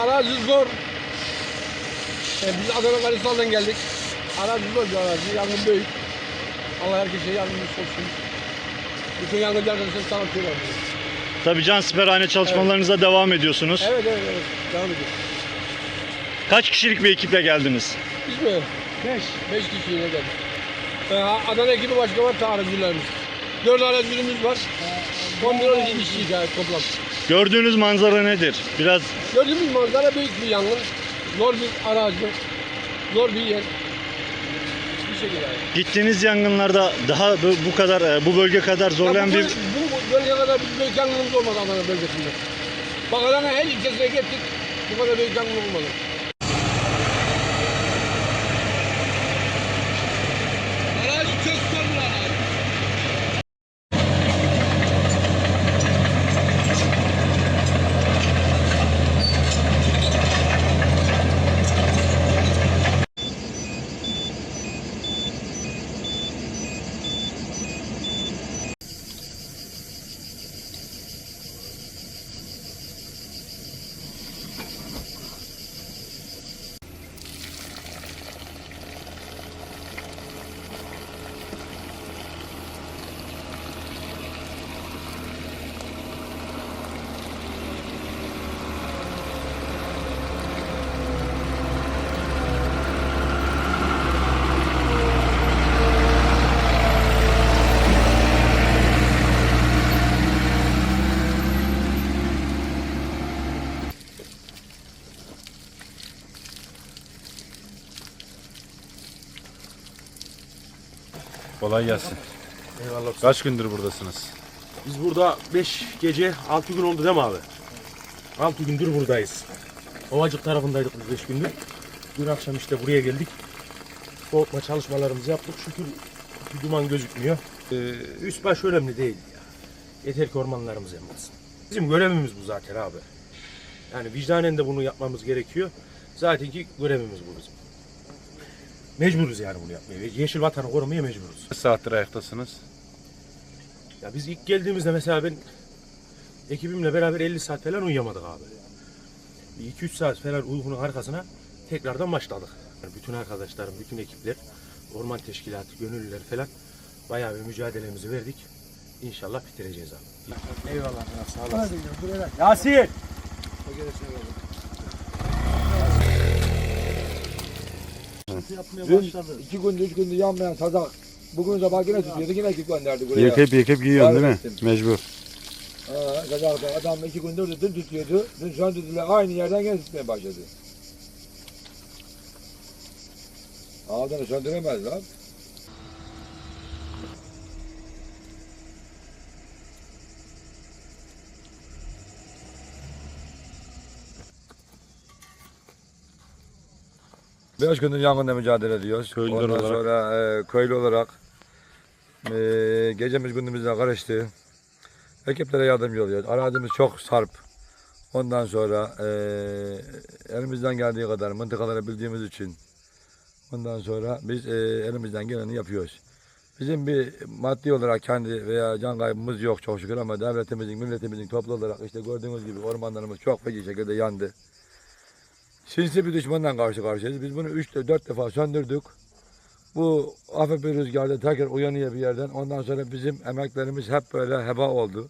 Arazi zor. E, biz Adana Kalisal'dan geldik. Arazi zor bir arazi. Yangın büyük. Allah herkese yardımcısı olsun. Bütün yangıncı arkadaşlar bizi. Tabii can siperhane çalışmalarınıza devam ediyorsunuz. Evet evet evet. Devam ediyor. Kaç kişilik bir ekiple geldiniz? Biz mi? Beş. Beş kişi yine geldik. E, Adana ekibi başka var aracılarımız. Dört aracımız var. 11 12 kişiyiz yani toplam. Gördüğünüz manzara nedir? Biraz Gördüğümüz manzara büyük bir yangın. Zor bir arazi. Zor bir yer. Şekilde gittiğiniz yangınlarda daha bu kadar e, bu bölge kadar zorlayan Ya bu, bir Bu bölgeye kadar bir büyük yangınımız olmadı Adana bölgesinde. Bak Adana her ilçesine gittik. Bu kadar büyük yangın olmadı. Kolay gelsin. Eyvallah. Kaç gündür buradasınız? Biz burada 5 gece 6 gün oldu değil mi abi? 6 gündür buradayız. Ovacık tarafındaydık biz 5 gündür. Dün akşam işte buraya geldik. Soğutma çalışmalarımızı yaptık. Şükür bir duman gözükmüyor. Ee, üst baş önemli değil ya. Yeter ki ormanlarımız yanmasın. Bizim görevimiz bu zaten abi. Yani vicdanen de bunu yapmamız gerekiyor. Zaten ki görevimiz bu bizim. Mecburuz yani bunu yapmaya. Yeşil vatanı korumaya mecburuz. Kaç saattir ayaktasınız? Ya biz ilk geldiğimizde mesela ben ekibimle beraber 50 saat falan uyuyamadık abi. 2-3 saat falan uykunun arkasına tekrardan başladık. Yani bütün arkadaşlarım, bütün ekipler, orman teşkilatı, gönüllüler falan bayağı bir mücadelemizi verdik. İnşallah bitireceğiz abi. Eyvallah. Sağ olasın. Yasin! Dün iki gündür, üç gündür yanmayan sadak. Bugün sabah yine tutuyordu, yine ekip gönderdi buraya. Yıkayıp yıkayıp giyiyorsun değil mi? Vazgeçtim. Mecbur. Sadak da adam iki gündür de dün tutuyordu. Dün söndürdüler, aynı yerden gene tutmaya başladı. Ağzını söndüremez lan. Beş gündür yangınla mücadele ediyoruz. Köylüler Ondan olarak. sonra e, köylü olarak e, gecemiz gündüzümüzle karıştı. Ekiplere yardımcı oluyoruz. Arazimiz çok sarp. Ondan sonra e, elimizden geldiği kadar mıntıkaları bildiğimiz için ondan sonra biz e, elimizden geleni yapıyoruz. Bizim bir maddi olarak kendi veya can kaybımız yok çok şükür ama devletimizin, milletimizin toplu olarak işte gördüğünüz gibi ormanlarımız çok feci şekilde yandı. Sinsi bir düşmanla karşı karşıyayız. Biz bunu 3-4 defa söndürdük. Bu bir rüzgarda tekrar uyanıyor bir yerden. Ondan sonra bizim emeklerimiz hep böyle heba oldu.